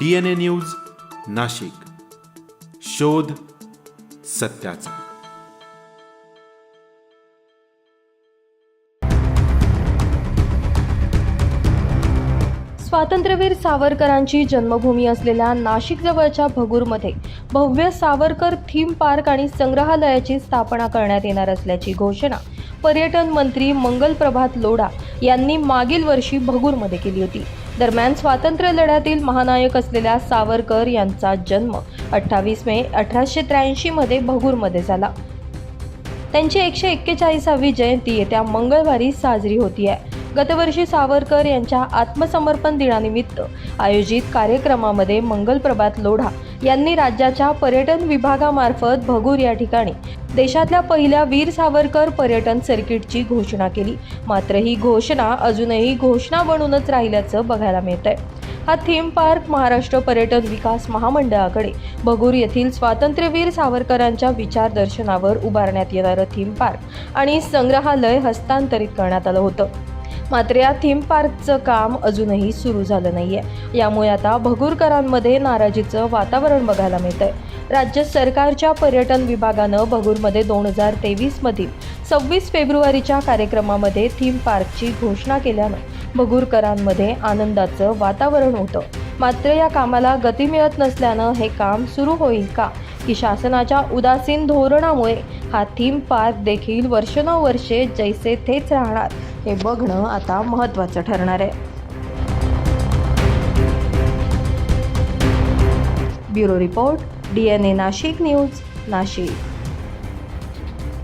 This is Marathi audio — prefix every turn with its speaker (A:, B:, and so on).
A: DNA news Nashik. शोध सत्याचा.
B: स्वातंत्र्यवीर सावरकरांची जन्मभूमी असलेल्या नाशिकजवळच्या भगूरमध्ये भव्य सावरकर थीम पार्क आणि संग्रहालयाची स्थापना करण्यात येणार असल्याची घोषणा पर्यटन मंत्री मंगल प्रभात लोढा यांनी मागील वर्षी भगूरमध्ये केली होती. दरम्यान स्वातंत्र्य लढ्यातील महानायक असलेल्या सावरकर यांचा जन्म अठ्ठावीस मे अठराशे त्र्याऐंशीमध्ये भगूरमध्ये झाला. त्यांची एकशे एक्केचाळीसावी जयंती येत्या मंगळवारी साजरी होती आहे गतवर्षी सावरकर यांच्या आत्मसमर्पण दिनानिमित्त आयोजित कार्यक्रमामध्ये मंगलप्रभात लोढा यांनी राज्याच्या पर्यटन विभागामार्फत भगूर या ठिकाणी देशातल्या पहिल्या वीर सावरकर पर्यटन सर्किटची घोषणा केली. मात्र ही घोषणा अजूनही घोषणा बनूनच राहिल्याचं बघायला मिळतंय. हा थीम पार्क महाराष्ट्र पर्यटन विकास महामंडळाकडे भगूर येथील स्वातंत्र्यवीर सावरकरांच्या विचारदर्शनावर उभारण्यात येणारं थीम पार्क आणि संग्रहालय हस्तांतरित करण्यात आलं होतं. मात्र या थीम पार्कचं काम अजूनही सुरू झालं नाही आहे यामुळे आता भगूरकरांमध्ये नाराजीचं वातावरण बघायला मिळतंय. राज्य सरकारच्या पर्यटन विभागानं भगूरमध्ये दोन हजार तेवीसमधील सव्वीस फेब्रुवारीच्या कार्यक्रमामध्ये थीम पार्कची घोषणा केल्यानं भगूरकरांमध्ये आनंदाचं वातावरण होतं. मात्र या कामाला गती मिळत नसल्यानं हे काम सुरू होईल का? की शासनाच्या उदासीन धोरणामुळे हा थीम पार्क देखील वर्षानुवर्षे जैसे थेच राहणार? हे बघणं आता महत्त्वाचं ठरणार आहे. Bureau report D N A Nashik news Nashik.